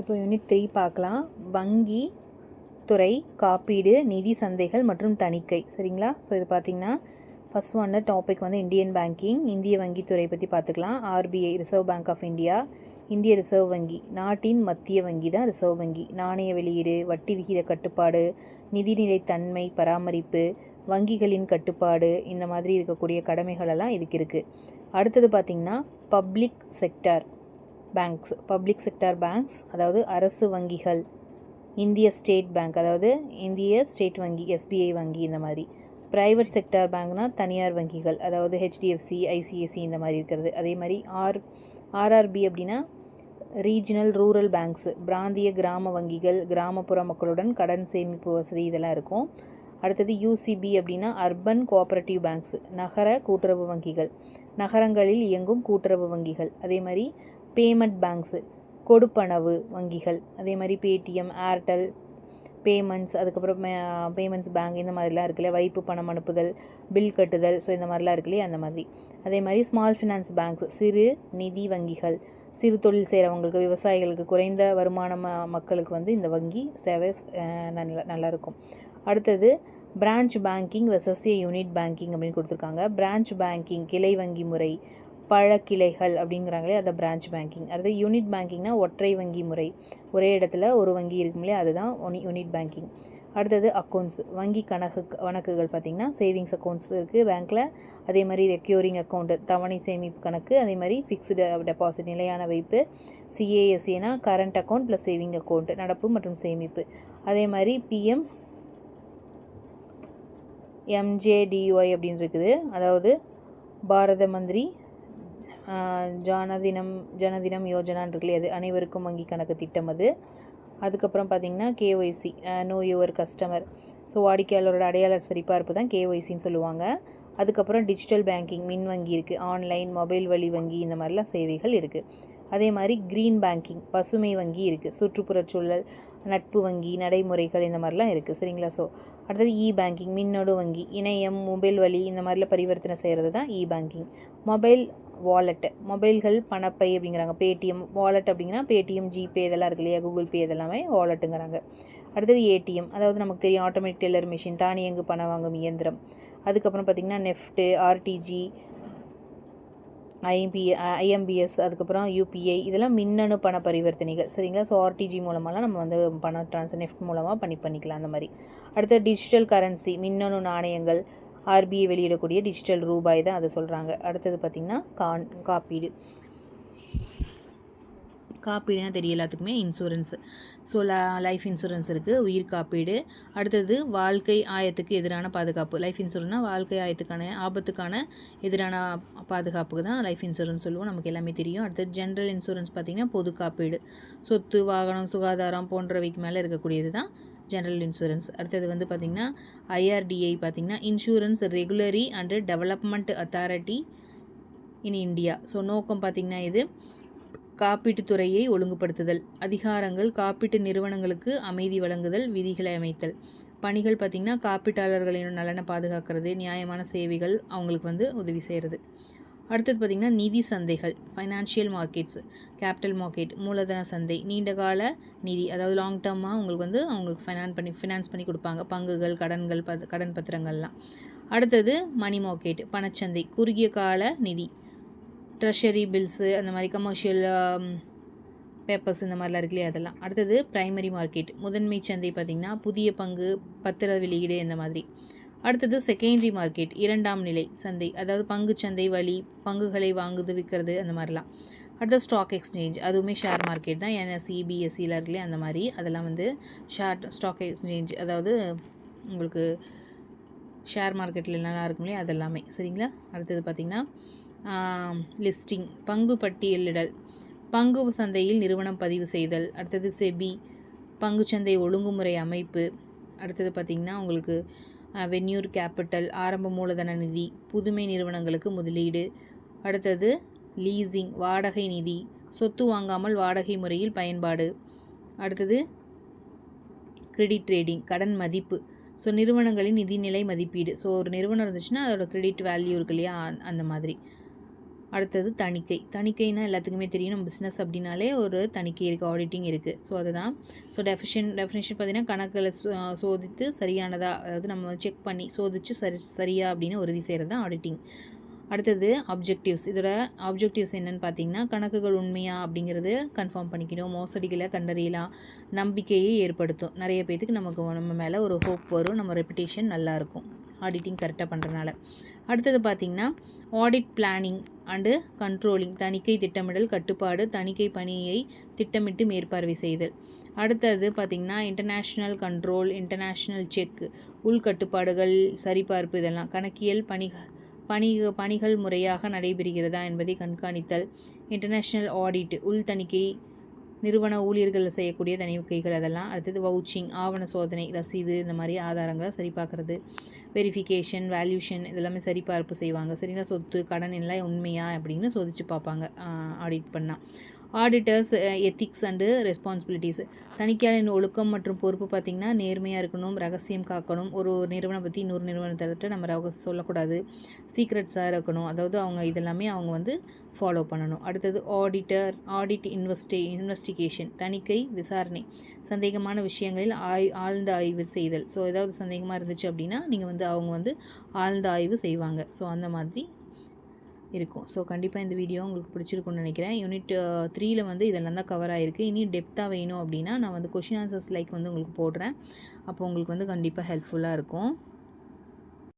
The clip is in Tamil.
இப்போ யூனிட் த்ரீ பார்க்கலாம். வங்கி துறை காப்பீடு நிதி சந்தைகள் மற்றும் தணிக்கை. சரிங்களா? ஸோ இது பார்த்தீங்கன்னா ஃபஸ்ட் ஒன்று டாபிக் வந்து இந்தியன் பேங்கிங் இந்திய வங்கித்துறை பற்றி பார்த்துக்கலாம். RBI reserve bank of India இந்திய ரிசர்வ் வங்கி. நாட்டின் மத்திய வங்கி தான் ரிசர்வ் வங்கி. நாணய வெளியீடு வட்டி விகித கட்டுப்பாடு நிதிநிலை தன்மை பராமரிப்பு வங்கிகளின் கட்டுப்பாடு இந்த மாதிரி இருக்கக்கூடிய கடமைகளெல்லாம் இதுக்கு இருக்குது அடுத்தது பார்த்திங்கன்னா public sector banks public sector banks அதாவது அரசு வங்கிகள் இந்திய ஸ்டேட் பேங்க் அதாவது இந்திய ஸ்டேட் வங்கி எஸ்பிஐ வங்கி இந்த மாதிரி. ப்ரைவேட் செக்டார் பேங்க்னா தனியார் வங்கிகள் அதாவது ஹெச்டிஎஃப்சி ஐசிஐசி இந்த மாதிரி இருக்கிறது. அதே மாதிரி ஆர் ஆர்ஆர்பி அப்படின்னா ரீஜனல் ரூரல் பேங்க்ஸு பிராந்திய கிராம வங்கிகள் கிராமப்புற மக்களுடன் கடன் சேமிப்பு வசதி இதெல்லாம் இருக்கும். அடுத்தது யூசிபி அப்படின்னா அர்பன் கோஆப்ரேட்டிவ் பேங்க்ஸ் நகர கூட்டுறவு வங்கிகள் நகரங்களில் இயங்கும் கூட்டுறவு வங்கிகள். அதே மாதிரி பேமெண்ட் பேங்க்ஸு கொடுப்பனவு வங்கிகள் அதே மாதிரி பேடிஎம் ஏர்டெல் பேமெண்ட்ஸ் அதுக்கப்புறம் பேமெண்ட்ஸ் பேங்க் இந்த மாதிரிலாம் இருக்குல்ல வைப்பு பணம் அனுப்புதல் பில் கட்டுதல் ஸோ இந்த மாதிரிலாம் இருக்கு இல்லையா அந்த மாதிரி. அதே மாதிரி ஸ்மால் ஃபினான்ஸ் பேங்க்ஸ் சிறு நிதி வங்கிகள் சிறு தொழில் செய்கிறவங்களுக்கு விவசாயிகளுக்கு குறைந்த வருமான மக்களுக்கு வந்து இந்த வங்கி சேவை நல்லா நல்லாயிருக்கும் அடுத்தது branch banking versus unit banking அப்படின்னு கொடுத்துருக்காங்க. பிரான்ச் பேங்கிங் கிளை வங்கி முறை பழக்கிளைகள் அப்படிங்கிறாங்களே அதை பிரான்ச் பேங்கிங் அடுத்து யூனிட் பேங்கிங்னா ஒற்றை வங்கி முறை. ஒரே இடத்துல ஒரு வங்கி இருக்கும் இல்லையா? அதுதான் ஒன் யூனிட் பேங்கிங் அடுத்தது அக்கௌண்ட்ஸ் வங்கி கணக்கு கணக்குகள் பார்த்திங்கன்னா சேவிங்ஸ் அக்கௌண்ட்ஸ் இருக்குது பேங்க்கில் அதே மாதிரி ரெக்யூரிங் அக்கௌண்ட்டு தவணை சேமிப்பு கணக்கு அதே மாதிரி ஃபிக்ஸ்டு டெபாசிட் நிலையான வைப்பு சிஏஎஸ்ஏனா current account plus saving account நடப்பு மற்றும் சேமிப்பு. அதே மாதிரி பிஎம் எம்ஜேடிஒய் அப்படின்னு இருக்குது. அதாவது பாரத மந்திரி ஜனதினம் ஜனதினம் யோஜனான் இருக்குல்லையே அது அனைவருக்கும் வங்கி கணக்கு திட்டம் அது. அதுக்கப்புறம் பார்த்திங்கன்னா KYC know your customer. So வாடிக்கையாளரோட அடையாள சரிபார்ப்பு தான் கேஒய்சின்னு சொல்லுவாங்க. அதுக்கப்புறம் டிஜிட்டல் பேங்கிங் மின் வங்கி இருக்குது ஆன்லைன் மொபைல் வழி வங்கி இந்த மாதிரிலாம் சேவைகள் இருக்குது அதே மாதிரி க்ரீன் பேங்கிங் பசுமை வங்கி இருக்குது சுற்றுப்புறச்சூழல் நட்பு வங்கி நடைமுறைகள் இந்த மாதிரிலாம் இருக்குது சரிங்களா? ஸோ அடுத்தது இ பேங்கிங் மின்னணு வங்கி இணையம் மொபைல் வழி இந்த மாதிரிலாம் பரிவர்த்தனை செய்கிறது தான் இ பேங்கிங் மொபைல் வாலெட்டு மொபைல்கள் பணப்பை அப்படிங்கிறாங்க. பேடிஎம் வாலெட் அப்படிங்கன்னா பேடிஎம் ஜிபே இதெல்லாம் இருக்கு இல்லையா? கூகுள் பே இதெல்லாமே வாலெட்டுங்கிறாங்க அடுத்தது ஏடிஎம் அதாவது நமக்கு தெரியும் ஆட்டோமேட்டிக் டெய்லர் மிஷின் தானியங்கு பணம் வாங்கும் இயந்திரம். அதுக்கப்புறம் பார்த்திங்கன்னா நெஃப்ட்டு ஆர்டிஜி ஐபி ஐஎம்பிஎஸ் அதுக்கப்புறம் யூபிஐ இதெல்லாம் மின்னணு பண பரிவர்த்தனைகள். சரிங்களா? ஸோ ஆர்டிஜி மூலமாலாம் நம்ம வந்து பண ட்ரான்ஸ் நெஃப்ட் மூலமாக பண்ணி பண்ணிக்கலாம் அந்த மாதிரி. அடுத்த டிஜிட்டல் கரன்சி மின்னணு நாணயங்கள் ஆர்பிஐ வெளியிடக்கூடிய டிஜிட்டல் ரூபாய் தான் அதை சொல்கிறாங்க அடுத்தது பார்த்திங்கன்னா கான் காப்பீடு. காப்பீடுனா தெரிய எல்லாத்துக்குமே இன்சூரன்ஸ் ஸோ லைஃப் இன்சூரன்ஸ் இருக்குது உயிர் காப்பீடு. அடுத்தது வாழ்க்கை ஆயத்துக்கு எதிரான பாதுகாப்பு. லைஃப் இன்சூரன்ஸ்னால் வாழ்க்கை ஆயத்துக்கான ஆபத்துக்கான எதிரான பாதுகாப்புக்கு தான் லைஃப் இன்சூரன்ஸ் சொல்லுவோம். நமக்கு எல்லாமே தெரியும். அடுத்தது ஜென்ரல் இன்சூரன்ஸ் பார்த்திங்கன்னா பொது காப்பீடு. சொத்து வாகனம் சுகாதாரம் போன்றவைக்கு மேலே இருக்கக்கூடியது தான் ஜென்ரல் இன்சூரன்ஸ் அடுத்தது வந்து பார்த்திங்கன்னா ஐஆர்டிஐ பார்த்திங்கன்னா insurance regulatory and development authority in India so நோக்கம் பார்த்திங்கன்னா இது காப்பீட்டுத் துறையை ஒழுங்குபடுத்துதல் அதிகாரங்கள் காப்பீட்டு நிறுவனங்களுக்கு அமைதி வழங்குதல் விதிகளை அமைத்தல். பணிகள் பார்த்திங்கன்னா காப்பீட்டாளர்களின் நலனை பாதுகாக்கிறது நியாயமான சேவைகள் அவங்களுக்கு வந்து உதவி செய்கிறது அடுத்தது பார்த்திங்கன்னா நிதி சந்தைகள் ஃபைனான்ஷியல் மார்க்கெட்ஸ் கேபிட்டல் மார்க்கெட் மூலதன சந்தை நீண்டகால நிதி அதாவது லாங் டேர்மாக உங்களுக்கு வந்து அவங்களுக்கு ஃபைனான் பண்ணி ஃபினான்ஸ் பண்ணி கொடுப்பாங்க. பங்குகள் கடன்கள் பத் கடன் பத்திரங்கள்லாம். அடுத்தது மணி மார்க்கெட் பணச்சந்தை குறுகிய கால நிதி ட்ரெஷரி பில்ஸு அந்த மாதிரி கமர்ஷியல் பேப்பர்ஸ் um, இந்த மாதிரிலாம் இருக்கு இல்லையா அதெல்லாம். அடுத்தது ப்ரைமரி மார்க்கெட் முதன்மை சந்தை பார்த்திங்கன்னா புதிய பங்கு பத்திர வெளியீடு இந்த மாதிரி. அடுத்தது செகண்டரி மார்க்கெட் இரண்டாம் நிலை சந்தை அதாவது பங்கு சந்தை வழி பங்குகளை வாங்குது விற்கிறது அந்த மாதிரிலாம். அடுத்தது ஸ்டாக் எக்ஸ்சேஞ்ச் அதுவுமே ஷேர் மார்க்கெட் தான். என்எஸ்சி பிஎஸ்சியில் இருக்குல்லையே அந்த மாதிரி. அதெல்லாம் வந்து ஷேர் ஸ்டாக் எக்ஸ்சேஞ்ச் அதாவது உங்களுக்கு ஷேர் மார்க்கெட்டில் என்னெல்லாம் இருக்கும் அதெல்லாமே. சரிங்களா? அடுத்தது பார்த்திங்கன்னா லிஸ்டிங் பங்கு பட்டியலிடல். பங்கு சந்தையில் நிறுவனம் பதிவு செய்தல். அடுத்தது செபி பங்குச்சந்தை ஒழுங்குமுறை அமைப்பு. அடுத்தது பார்த்திங்கன்னா உங்களுக்கு வென்யூர் கேபிட்டல் ஆரம்ப மூலதன நிதி புதுமை நிறுவனங்களுக்கு முதலீடு. அடுத்தது லீசிங் வாடகை நிதி சொத்து வாங்காமல் வாடகை முறையில் பயன்பாடு. அடுத்தது கிரெடிட் ட்ரேடிங் கடன் மதிப்பு. ஸோ நிறுவனங்களின் நிதிநிலை மதிப்பீடு. ஸோ ஒரு நிறுவனம் இருந்துச்சுன்னா அதோட கிரெடிட் வேல்யூ இருக்கு இல்லையா? அந்த மாதிரி. அடுத்தது தணிக்கை. தணிக்கைனா எல்லாத்துக்குமே தெரியும். நம்ம பிஸ்னஸ் அப்படின்னாலே ஒரு தணிக்கை இருக்குது ஆடிட்டிங் இருக்குது ஸோ அதுதான். ஸோ டெஃபிஷன் டெஃபினேஷன் பார்த்தீங்கன்னா கணக்கில் சோ- சோதித்து சரியானதா அதாவது நம்ம செக் பண்ணி சோதித்து சரி சரியா அப்படின்னு உறுதி செய்கிறது தான் ஆடிட்டிங் அடுத்தது அப்ஜெக்டிவ்ஸ் இதோட அப்ஜெக்டிவ்ஸ் என்னென்னு பார்த்தீங்கன்னா கணக்குகள் உண்மையா அப்படிங்கிறது கன்ஃபார்ம் பண்ணிக்கணும். மோசடிகளை கண்டறியலாம். நம்பிக்கையை ஏற்படுத்தும். நிறைய பேத்துக்கு நமக்கு நம்ம மேலே ஒரு ஹோப் வரும். நம்ம ரெப்புடேஷன் நல்லாயிருக்கும் ஆடிட்டிங் கரெக்டாக பண்ணுறனால அடுத்தது பார்த்திங்கன்னா ஆடிட் பிளானிங் அண்டு கண்ட்ரோலிங் தணிக்கை திட்டமிடல் கட்டுப்பாடு தணிக்கை பணியை திட்டமிட்டு மேற்பார்வை செய்தல். அடுத்தது பார்த்திங்கன்னா இன்டர்நேஷ்னல் கண்ட்ரோல் இன்டர்நேஷ்னல் செக் உள்கட்டுப்பாடுகள் சரிபார்ப்பு இதெல்லாம் கணக்கியல் பணிகள் பணி பணிகள் முறையாக நடைபெறுகிறதா என்பதை கண்காணித்தல் இன்டர்நேஷ்னல் ஆடிட் உள் தணிக்கை நிறுவன ஊழியர்கள் செய்யக்கூடிய தணிக்கைகள் அதெல்லாம். அடுத்தது வவுச்சிங் ஆவண சோதனை ரசீது இந்த மாதிரி ஆதாரங்களை சரி பார்க்குறது வெரிஃபிகேஷன் வேல்யூஷன் இதெல்லாமே சரிபார்ப்பு செய்வாங்க. சரிங்களா? சொத்து கடன் எல்லாம் உண்மையா அப்படின்னு சோதிச்சு பார்ப்பாங்க. ஆடிட் பண்ணால் ஆடிட்டர்ஸ் எத்திக்ஸ் அண்டு ரெஸ்பான்சிபிலிட்டிஸ் தணிக்கையாளரின் ஒழுக்கம் மற்றும் பொறுப்பு பார்த்திங்கன்னா நேர்மையாக இருக்கணும் ரகசியம் காக்கணும். ஒரு நிறுவனம் பற்றி இன்னொரு நிறுவனத்தை நம்ம ரக சொல்லக்கூடாது. சீக்ரெட்ஸாக இருக்கணும். அதாவது அவங்க இதெல்லாமே அவங்க வந்து ஃபாலோ பண்ணணும். அடுத்தது ஆடிட்டர் ஆடிட் இன்வெஸ்டி இன்வெஸ்டிகேஷன் தணிக்கை விசாரணை. சந்தேகமான விஷயங்களில் ஆய் ஆழ்ந்த ஆய்வு செய்தல். ஸோ ஏதாவது சந்தேகமாக இருந்துச்சு அப்படின்னா நீங்கள் வந்து அவங்க வந்து ஆழ்ந்த ஆய்வு செய்வாங்க. ஸோ அந்த மாதிரி இருக்கும். ஸோ கண்டிப்பாக இந்த வீடியோ உங்களுக்கு பிடிச்சிருக்கும்னு நினைக்கிறேன். யூனிட் த்ரீயில் வந்து இதெல்லாம் தான் கவர் ஆகிருக்கு இனி டெப்த்தாக வேணும் அப்படின்னா நான் வந்து கொஷின் ஆன்சர்ஸ் லைக் வந்து உங்களுக்கு போடுறேன். அப்போ உங்களுக்கு வந்து கண்டிப்பாக ஹெல்ப்ஃபுல்லாக இருக்கும்.